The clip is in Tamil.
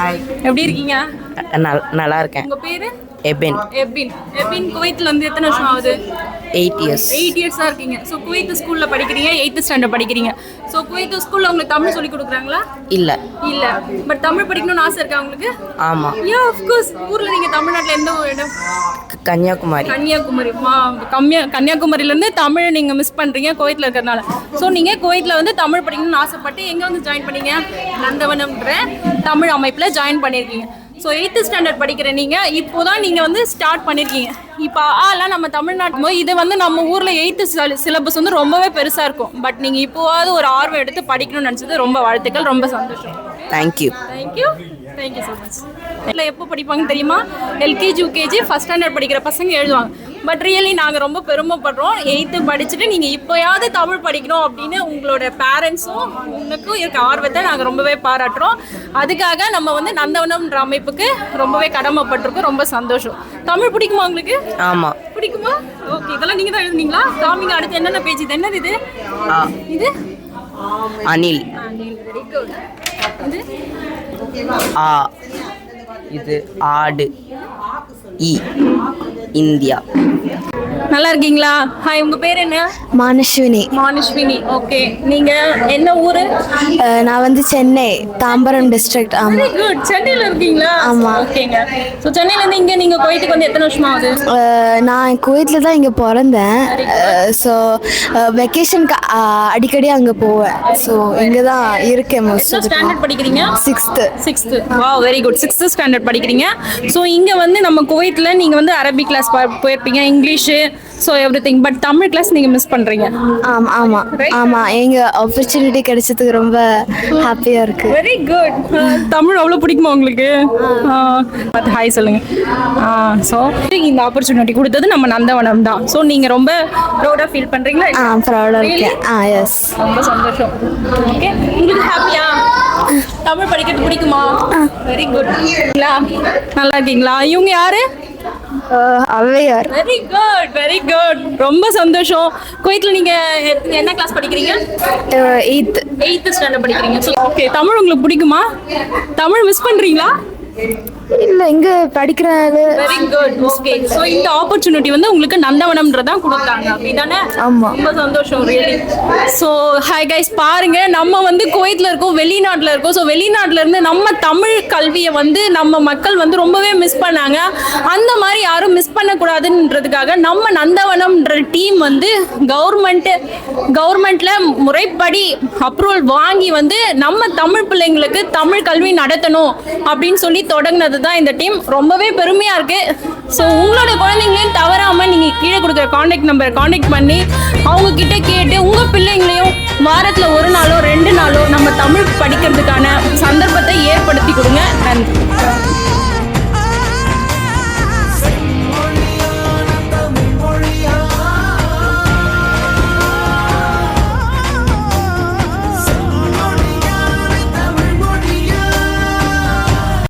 ஹாய் எப்படி இருக்கீங்க? நல் நல்லா இருக்கேன். உங்க பேரு? எபின். எபின். எபின் குவைத்ல வந்து எத்தனை வருஷம் ஆகுது? எயிட் இயர்ஸ் எயிட் இயர்ஸா இருக்கீங்க. ஸோ குவைத் ஸ்கூல்ல படிக்கிறீங்க? எயித்து ஸ்டாண்டர்ட் படிக்கிறீங்க. ஸோ குவைத் ஸ்கூல்ல உங்களுக்கு தமிழ் சொல்லி கொடுக்குறாங்களா? இல்லை. இல்ல. பட் தமிழ் படிக்கணும்னு ஆசை இருக்கா உங்களுக்கு? ஆமாம் யா ஆஃப்கோர்ஸ் ஊர்ல நீங்க தமிழ்நாட்டுல எந்த ஒரு இடம்? கன்னியாகுமரி. கன்னியாகுமரி. கம்மியா கன்னியாகுமரியில இருந்து தமிழ் நீங்க மிஸ் பண்றீங்க குவைத்ல இருக்கிறதுனால. ஸோ நீங்க குவைத்ல வந்து தமிழ் படிக்கணும்னு ஆசைப்பட்டு எங்க வந்து ஜாயின் பண்ணீங்க? நந்தவனம்ன்ற தமிழ் அமைப்புல ஜாயின் பண்ணியிருக்கீங்க ஸோ எயித்து ஸ்டாண்டர்ட் படிக்கிற நீங்க இப்போதான் நீங்க வந்து ஸ்டார்ட் பண்ணிருக்கீங்க. இப்போ ஆலாம் நம்ம தமிழ்நாட்டு இது வந்து நம்ம ஊர்ல எயித்து சிலபஸ் வந்து ரொம்பவே பெருசா இருக்கும். பட் நீங்க இப்போவாவது ஒரு ஆர்வம் எடுத்து படிக்கணும்னு நினைச்சது ரொம்ப வாழ்த்துக்கள் ரொம்ப சந்தோஷம். Thank you thank you thank you so much இல்லை எப்போ படிப்பாங்கன்னு தெரியுமா? எல்கேஜி யூகேஜி ஃபஸ்ட் ஸ்டாண்டர்ட் படிக்கிற பசங்க எழுதுவாங்க. பட் ரியலி நாங்கள் ரொம்ப பெருமைப்படுறோம். எயித்து படிச்சுட்டு நீங்கள் இப்போயாவது தமிழ் படிக்கணும் அப்படின்னு உங்களோட பேரண்ட்ஸும் உனக்கும் இருக்க ஆர்வத்தை நாங்கள் ரொம்பவே பாராட்டுறோம். அதுக்காக நம்ம வந்து நந்தவனம்ன்ற அமைப்புக்கு ரொம்பவே கடமைப்பட்டிருக்கோம். ரொம்ப சந்தோஷம். தமிழ் பிடிக்குமா உங்களுக்கு? ஆமாம் பிடிக்குமா? ஓகே இதெல்லாம் நீங்கள் தான் எழுதுனீங்களா? காமிங்க அடுத்து என்னென்ன பேஜ் இது என்னது இது? இது? அனில். ஆ. இது ஆடு. இ. இந்தியா. நல்லா இருக்கீங்களா ஹாய் உங்க பேர் என்ன? மானஸ்வினி மானுஷ்வினி. ஓகே நீங்க என்ன ஊரு? நான் வந்து சென்னை தாம்பரம் டிஸ்ட்ரிக்ட் ஆமாம் வெரி குட் சென்னையில இருக்கீங்களா? ஆமா. ஓகேங்க ஸோ சென்னையில இருந்து இங்க நீங்க கோயத்துக்கு வந்து எத்தனை வருஷமா ஆகுது? நான் குவைத்தில் தான் இங்கே பிறந்தேன். ஸோ வெக்கேஷனுக்கு அடிக்கடி அங்கே போவேன். ஸோ இங்கே தான் இருக்கேன் மோஸ்ட் ஸ்டாண்டர்ட் படிக்கிறீங்க? சிக்ஸ்த்து சிக்ஸ்த்து வா வெரி குட் சிக்ஸ்த்து ஸ்டாண்டர்ட் படிக்கிறீங்க. ஸோ இங்கே வந்து நம்ம குவைத்தில் நீங்கள் வந்து அரபிக் கிளாஸ் போயிருப்பீங்க English so everything but Tamil class நீங்கள் மிஸ் பண்ணுறீங்க ஆமாம் ஆமாம் ஆமாம் எங்கள் ஆப்பர்ச்சுனிட்டி கிடைச்சதுக்கு ரொம்ப ஹாப்பியாக இருக்குது வெரி குட் தமிழ் அவ்வளோ பிடிக்குமா உங்களுக்கு? பார்த்து ஹாய் சொல்லுங்க. ஸோ இந்த ஆப்பர்ச்சுனிட்டி கொடுத்தது நம்ம நந்தவனம் தான். ஸோ நீங்கள் ரொம்ப ப்ரௌடாக ஃபீல் பண்ணுறீங்களா ஆ ப்ரௌடாக இருக்கேன். ஆ எஸ் ரொம்ப சந்தோஷம். ஓகே உங்களுக்கு ஹாப்பியா தமிழ் படிக்கிறது பிடிக்குமா? வெரி குட் நல்லா இருக்கீங்களா? இவங்க யாரு? Avvaiyar. Very good very good ரொம்ப சந்தோஷம். குவைத்தில் நீங்க என்ன கிளாஸ் படிக்கிறீங்க? எயித்து எயித்து ஸ்டாண்டர்ட் படிக்கிறீங்க. ஓகே தமிழ் உங்களுக்கு பிடிக்குமா? தமிழ் மிஸ் பண்றீங்களா? இல்லை இங்கே படிக்கிறாரு. வெரி குட் ஓகே ஸோ இந்த ஆப்பர்ச்சுனிட்டி வந்து உங்களுக்கு நந்தவனம்ன்றதான் கொடுத்தாங்க. அப்படிதானே? ஆமா. ரொம்ப சந்தோஷம் ரியலி ஸோ ஹாய் கைஸ் பாருங்க நம்ம வந்து குவைத்தில் இருக்கோம் வெளிநாட்டில் இருக்கோம். ஸோ வெளிநாட்டில் இருந்து நம்ம தமிழ் கல்வியை வந்து நம்ம மக்கள் வந்து ரொம்பவே மிஸ் பண்ணாங்க. அந்த மாதிரி யாரும் மிஸ் பண்ணக்கூடாதுன்றதுக்காக நம்ம நந்தவனம்ன்ற டீம் வந்து கவர்மெண்ட்டு கவர்மெண்ட்டில் முறைப்படி அப்ரூவல் வாங்கி வந்து நம்ம தமிழ் பிள்ளைங்களுக்கு தமிழ் கல்வி நடத்தணும் அப்படின்னு சொல்லி தொடங்கினது தான் இந்த டீம் ரொம்பவே பெருமையாக இருக்குது ஸோ உங்களோட குழந்தைங்களையும் தவறாமல் நீங்கள் கீழே கொடுக்குற காண்டாக்ட் நம்பரை காண்டாக்ட் பண்ணி அவங்கக்கிட்ட கேட்டு உங்கள் பிள்ளைங்களையும் வாரத்தில் ஒரு நாளோ ரெண்டு நாளோ நம்ம தமிழ் படிக்கிறதுக்கான சந்தர்ப்பத்தை ஏற்படுத்தி கொடுங்க. நன்றி.